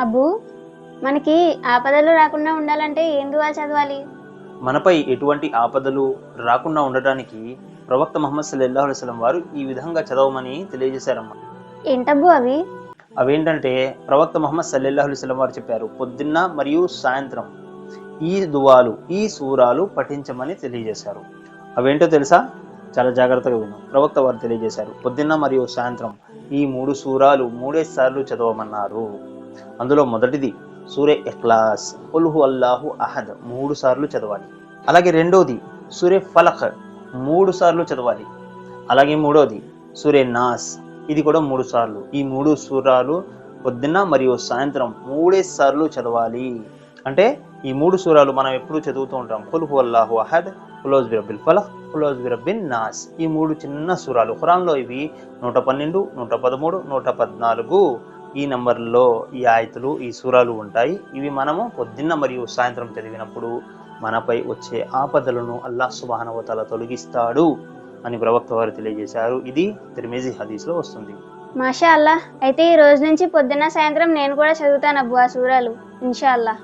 అబ్బు మనకి ఆపదలు రాకుండా ఉండాలంటే ఏం దువా చదవాలి? మనపై ఎటువంటి ఆపదలు రాకుండా ఉండటానికి ప్రవక్త మహమ్మద్ సల్లల్లాహు అలైహి వసల్లం వారు ఈ విధంగా చదవమని తెలియజేశారమ్మా. ఏంటబ్బు అవి? అవేంటంటే ప్రవక్త మహమ్మద్ సల్లల్లాహు అలైహి వసల్లం వారు చెప్పారు పొద్దున్న మరియు సాయంత్రం ఈ దువాలు ఈ సూరాలు పఠించమని తెలియజేశారు. అవేంటో తెలుసా? చాలా జాగ్రత్తగా విను. ప్రవక్త వారు తెలియజేశారు పొద్దున్న మరియు సాయంత్రం ఈ మూడు సూరాలు మూడే సార్లు చదవమన్నారు. అందులో మొదటిది సూర్య ఇఖ్లాస్. ఉల్హు అల్లాహు అహద్. మూడు సార్లు చదవాలి. అలాగే రెండోది సూర్య ఫలక్. మూడు సార్లు చదవాలి. అలాగే మూడోది సూర్య నాస్. ఇది కూడా మూడు సార్లు. ఈ మూడు సూరాలు పొద్దున్న మరియు సాయంత్రం మూడే సార్లు చదవాలి. అంటే ఈ మూడు సూరాలు మనం ఎప్పుడు చదువుతూ ఉంటాం. కుల్హు అల్లాహు అహద్ కులోజ్ బిరబ్బిల్ ఫలహ్ కులోజ్ బిరబ్బిన్ నాస్. ఈ మూడు చిన్న సూరాలు. ఖురాన్లో ఇవి నూట పన్నెండు నూట పదమూడు నూట పద్నాలుగు. ఈ నంబర్లో ఈ ఆయతులు ఈ సూరాలు ఉంటాయి. ఇవి మనము పొద్దున్న మరియు సాయంత్రం చదివినప్పుడు మనపై వచ్చే ఆపదలను అల్లా సుబానవతల తొలగిస్తాడు అని ప్రవక్త వారు తెలియజేశారు. ఇది తిరిమిజీ హదీస్లో వస్తుంది. మాషా అల్లా అయితే ఈ రోజు నుంచి పొద్దున్న సాయంత్రం నేను కూడా చదువుతాను అబ్బు ఆ సూరాలు. ఇన్షా అల్లా